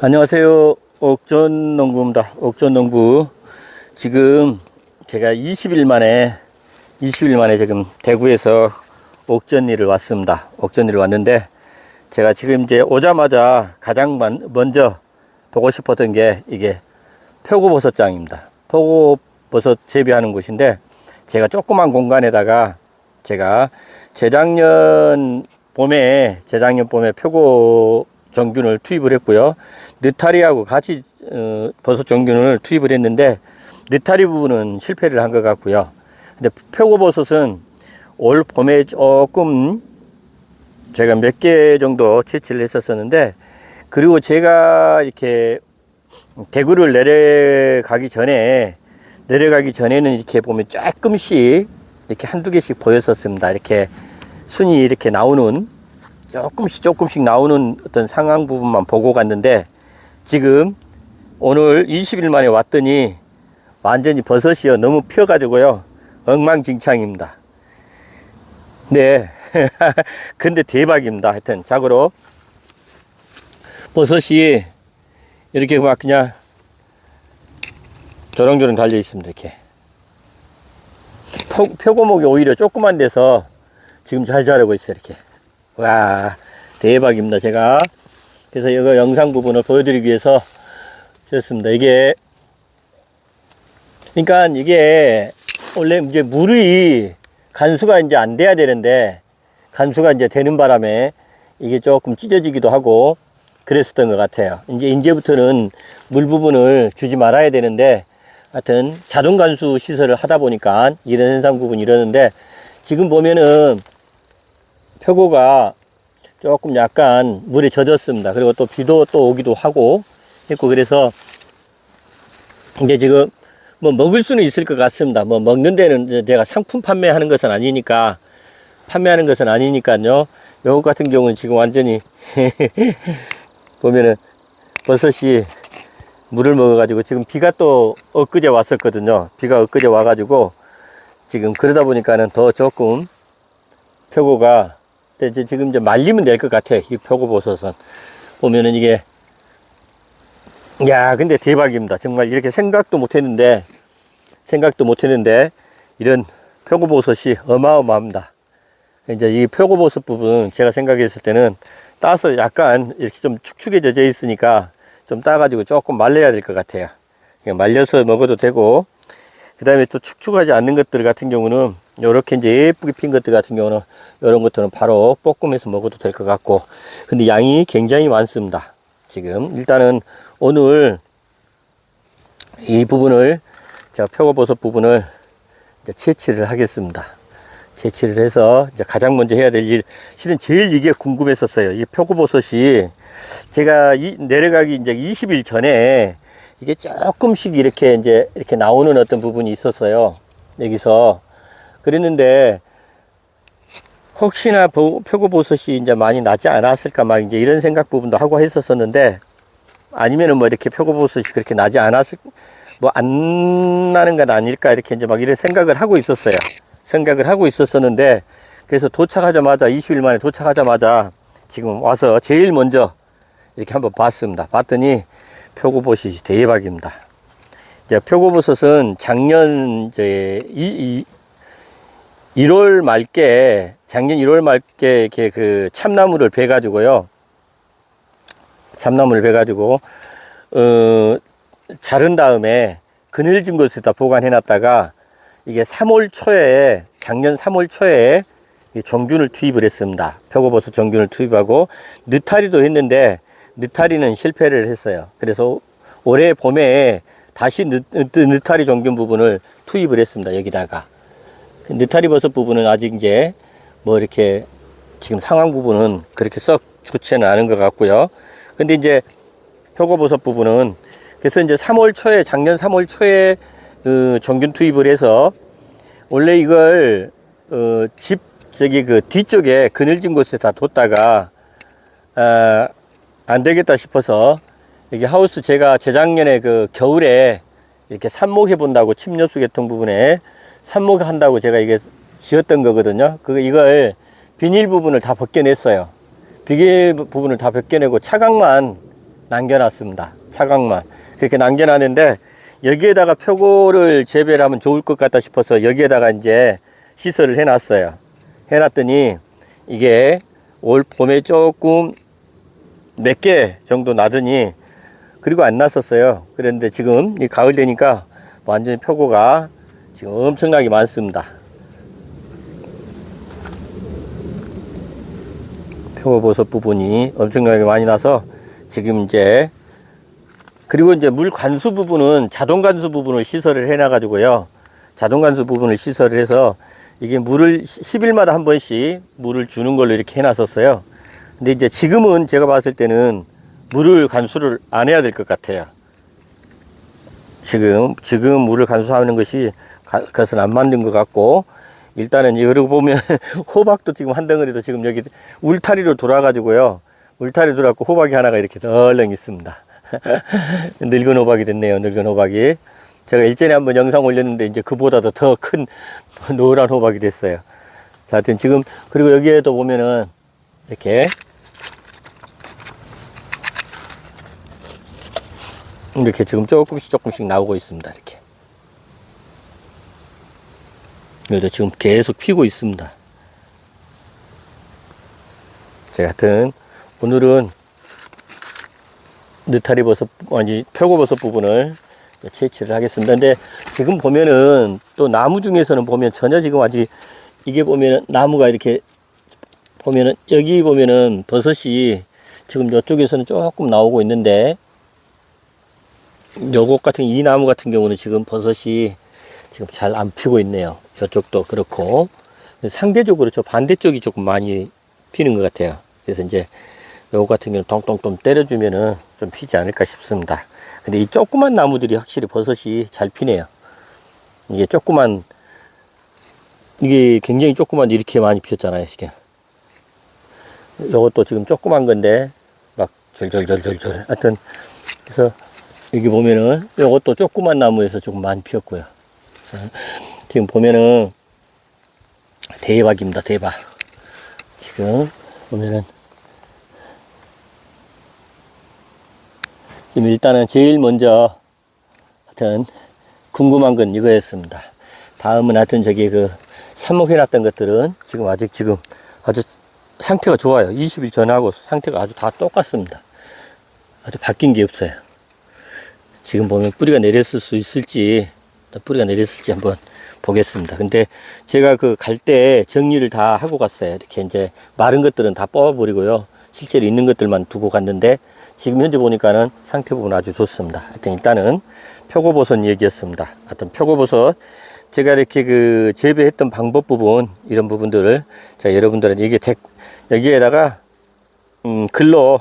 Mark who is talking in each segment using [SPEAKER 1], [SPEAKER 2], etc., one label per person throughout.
[SPEAKER 1] 안녕하세요. 옥전농부입니다. 옥전농부. 지금 제가 20일 만에, 20일 만에 지금 대구에서 옥전리를 왔습니다. 옥전리를 왔는데, 제가 지금 이제 오자마자 가장 먼- 먼저 보고 싶었던 게 이게 표고버섯장입니다. 표고버섯 재배하는 곳인데, 제가 조그만 공간에다가 제가 재작년 봄에, 재작년 봄에 표고 정균을 투입을 했고요. 느타리하고 같이 어, 버섯 정균을 투입을 했는데 느타리 부분은 실패를 한 것 같고요. 근데 표고버섯은 올 봄에 조금 제가 몇 개 정도 채취를 했었었는데 그리고 제가 이렇게 대구를 내려가기 전에 내려가기 전에는 이렇게 보면 조금씩 이렇게 한두 개씩 보였었습니다. 이렇게 순이 이렇게 나오는 조금씩 조금씩 나오는 어떤 상황 부분만 보고 갔는데 지금 오늘 20일 만에 왔더니 완전히 버섯이요 너무 피어가지고요 엉망진창입니다. 네, 근데 대박입니다. 하여튼 자고로 버섯이 이렇게 막 그냥 조렁조렁 달려 있습니다. 이렇게 표, 표고목이 오히려 조그만 데서 지금 잘 자라고 있어요. 이렇게. 와 대박입니다 제가. 그래서 이거 영상 부분을 보여드리기 위해서 썼습니다. 이게 그러니까 이게 원래 이제 물이 간수가 이제 안 돼야 되는데 간수가 이제 되는 바람에 이게 조금 찢어지기도 하고 그랬었던 것 같아요. 이제 이제부터는 물 부분을 주지 말아야 되는데 하여튼 자동 간수 시설을 하다 보니까 이런 현상 부분이 이러는데 지금 보면은 표고가 조금 약간 물에 젖었습니다. 그리고 또 비도 또 오기도 하고 했고 그래서 이제 지금 뭐 먹을 수는 있을 것 같습니다. 뭐 먹는 데는 제가 상품 판매하는 것은 아니니까 판매하는 것은 아니니까요. 요것 같은 경우는 지금 완전히 보면은 버섯이 물을 먹어가지고 지금 비가 또 엊그제 왔었거든요. 비가 엊그제 와가지고 지금 그러다 보니까는 더 조금 표고가 근데 이제 지금 이제 말리면 될 것 같아. 이 표고버섯은. 보면은 이게, 야, 근데 대박입니다. 정말 이렇게 생각도 못 했는데, 생각도 못 했는데, 이런 표고버섯이 어마어마합니다. 이제 이 표고버섯 부분 제가 생각했을 때는 따서 약간 이렇게 좀 축축해져 있으니까 좀 따가지고 조금 말려야 될 것 같아요. 말려서 먹어도 되고, 그 다음에 또 축축하지 않는 것들 같은 경우는 요렇게 이제 예쁘게 핀 것들 같은 경우는 이런 것들은 바로 볶음해서 먹어도 될 것 같고 근데 양이 굉장히 많습니다. 지금 일단은 오늘 이 부분을 제가 표고버섯 부분을 이제 채취를 하겠습니다. 채취를 해서 이제 가장 먼저 해야 될 일 실은 제일 이게 궁금했었어요. 이 표고버섯이 제가 이 내려가기 이제 20일 전에 이게 조금씩 이렇게 이제 이렇게 나오는 어떤 부분이 있었어요. 여기서 그랬는데 혹시나 보- 표고버섯이 이제 많이 나지 않았을까 막 이제 이런 생각 부분도 하고 했었었는데 아니면은 뭐 이렇게 표고버섯이 그렇게 나지 않았을 뭐 안 나는 건 아닐까 이렇게 이제 막 이런 생각을 하고 있었어요. 생각을 하고 있었었는데 그래서 도착하자마자 20일 만에 도착하자마자 지금 와서 제일 먼저 이렇게 한번 봤습니다. 봤더니 표고버섯이 대박입니다. 이제 표고버섯은 작년 이제 이, 이 1월 말께 작년 1월 말께 이렇게 그 참나무를 베 가지고요. 참나무를 베 가지고 어 자른 다음에 그늘진 곳에다 보관해 놨다가 이게 3월 초에 작년 3월 초에 이 정균을 투입을 했습니다. 표고버섯 정균을 투입하고 느타리도 했는데 느타리는 실패를 했어요. 그래서 올해 봄에 다시 느, 느, 느타리 정균 부분을 투입을 했습니다. 여기다가 그 느타리 버섯 부분은 아직 이제 뭐 이렇게 지금 상황 부분은 그렇게 썩 좋지는 않은 것 같고요. 근데 이제 표고버섯 부분은 그래서 이제 3월 초에 작년 3월 초에 그 정균 투입을 해서 원래 이걸 어, 집 저기 그 뒤쪽에 그늘진 곳에 다 뒀다가 아, 안 되겠다 싶어서 여기 하우스 제가 재작년에 그 겨울에 이렇게 삽목해 본다고 침엽수 계통 부분에 삽목 한다고 제가 이게 지었던 거거든요. 그 이걸 비닐 부분을 다 벗겨냈어요. 비닐 부분을 다 벗겨내고 차각만 남겨놨습니다. 차각만. 그렇게 남겨놨는데 여기에다가 표고를 재배를 하면 좋을 것 같다 싶어서 여기에다가 이제 시설을 해놨어요. 해놨더니 이게 올 봄에 조금 몇 개 정도 나더니 그리고 안 났었어요. 그런데 지금 이 가을 되니까 완전히 표고가 지금 엄청나게 많습니다. 표고버섯 부분이 엄청나게 많이 나서 지금 이제 그리고 이제 물 관수 부분은 자동 관수 부분을 시설을 해 놔 가지고요. 자동 관수 부분을 시설을 해서 이게 물을 10일마다 한 번씩 물을 주는 걸로 이렇게 해 놨었어요. 근데 이제 지금은 제가 봤을 때는 물을 관수를 안 해야 될 것 같아요. 지금 지금 물을 관수하는 것이 가- 그것은 안 맞는 것 같고 일단은 여기 보면 호박도 지금 한 덩어리도 지금 여기 울타리로 돌아가지고요. 울타리 돌아갖고 호박이 하나가 이렇게 덜렁 있습니다. 늙은 호박이 됐네요. 늙은 호박이. 제가 일전에 한번 영상 올렸는데 이제 그보다도 더 큰 노란 호박이 됐어요. 자, 하여튼 지금 그리고 여기에도 보면은 이렇게 이렇게 지금 조금씩 조금씩 나오고 있습니다. 이렇게. 여기도 지금 계속 피고 있습니다. 제가 하여튼 오늘은 느타리 버섯, 아니, 표고버섯 부분을 채취를 하겠습니다. 근데 지금 보면은 또 나무 중에서는 보면 전혀 지금 아직 이게 보면은 나무가 이렇게 보면은 여기 보면은 버섯이 지금 이쪽에서는 조금 나오고 있는데 요것 같은 이 나무 같은 경우는 지금 버섯이 지금 잘 안 피고 있네요. 이쪽도 그렇고 상대적으로 저 반대쪽이 조금 많이 피는 것 같아요. 그래서 이제 요거 같은 경우는 동동동 때려주면은 좀 피지 않을까 싶습니다. 근데 이 조그만 나무들이 확실히 버섯이 잘 피네요. 이게 조그만 이게 굉장히 조그만 이렇게 많이 피었잖아요. 이게 요것도 지금 조그만 건데 막 절절절절절 하여튼 그래서 여기 보면은 요것도 조그만 나무에서 조금 많이 피었고요. 자, 지금 보면은 대박입니다. 대박. 지금 보면은 지금 일단은 제일 먼저 하여튼 궁금한 건 이거였습니다. 다음은 하여튼 저기 그 삽목해놨던 것들은 지금 아직 지금 아주 상태가 좋아요. 20일 전하고 상태가 아주 다 똑같습니다. 아주 바뀐 게 없어요. 지금 보면 뿌리가 내렸을 수 있을지 뿌리가 내렸을지 한번 보겠습니다. 근데 제가 그 갈 때 정리를 다 하고 갔어요. 이렇게 이제 마른 것들은 다 뽑아버리고요. 실제로 있는 것들만 두고 갔는데 지금 현재 보니까는 상태 부분 아주 좋습니다. 하여튼 일단은 표고버섯 얘기였습니다. 하여튼 표고버섯 제가 이렇게 그 재배했던 방법 부분 이런 부분들을 제가 여러분들은 이게 덱, 여기에다가 음, 글로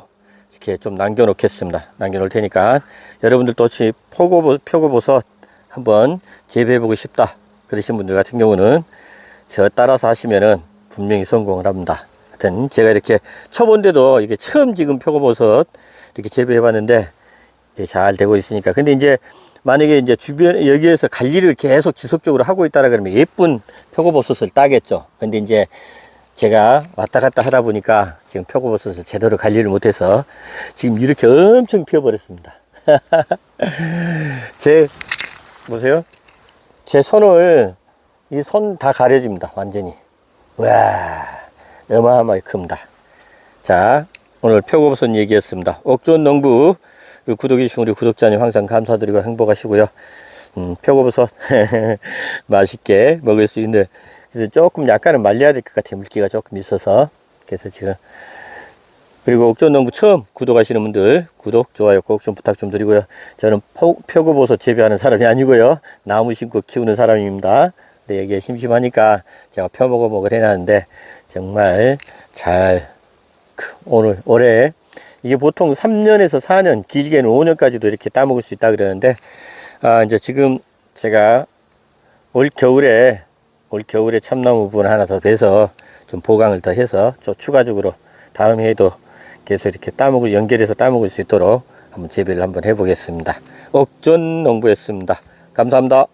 [SPEAKER 1] 이렇게 좀 남겨놓겠습니다. 남겨놓을 테니까 여러분들도 혹시 표고, 표고버섯 한번 재배해보고 싶다. 그러신 분들 같은 경우는 저 따라서 하시면은 분명히 성공을 합니다. 하여튼 제가 이렇게 쳐본데도 이게 처음 지금 표고버섯 이렇게 재배해봤는데 잘 되고 있으니까. 근데 이제 만약에 이제 주변 여기에서 관리를 계속 지속적으로 하고 있다라 그러면 예쁜 표고버섯을 따겠죠. 근데 이제 제가 왔다 갔다 하다 보니까 지금 표고버섯을 제대로 관리를 못해서 지금 이렇게 엄청 피어버렸습니다. 제 보세요. 제 손을 이 손 다 가려집니다. 완전히. 와 어마어마하게 큽니다. 자 오늘 표고버섯 얘기였습니다. 옥존 농부 구독해 주신 우리 구독자님 항상 감사드리고 행복하시고요. 음, 표고버섯 맛있게 먹을 수 있는 그래서 조금 약간은 말려야 될 것 같아요. 물기가 조금 있어서 그래서 지금 그리고 옥존농부 처음 구독하시는 분들 구독, 좋아요 꼭 좀 부탁 좀 드리고요. 저는 포- 표고버섯 재배하는 사람이 아니고요. 나무 심고 키우는 사람입니다. 근데 여기에 심심하니까 제가 펴먹어 먹을 해놨는데 정말 잘 그, 오늘 올해 이게 보통 3년에서 4년 길게는 5년까지도 이렇게 따먹을 수 있다 그러는데 아 이제 지금 제가 올 겨울에 올 겨울에 참나무 부분 하나 더 베서 좀 보강을 더 해서 좀 추가적으로 다음 해에도 계속 이렇게 따먹을 연결해서 따먹을 수 있도록 한번 재배를 한번 해보겠습니다. 옥전 농부였습니다. 감사합니다.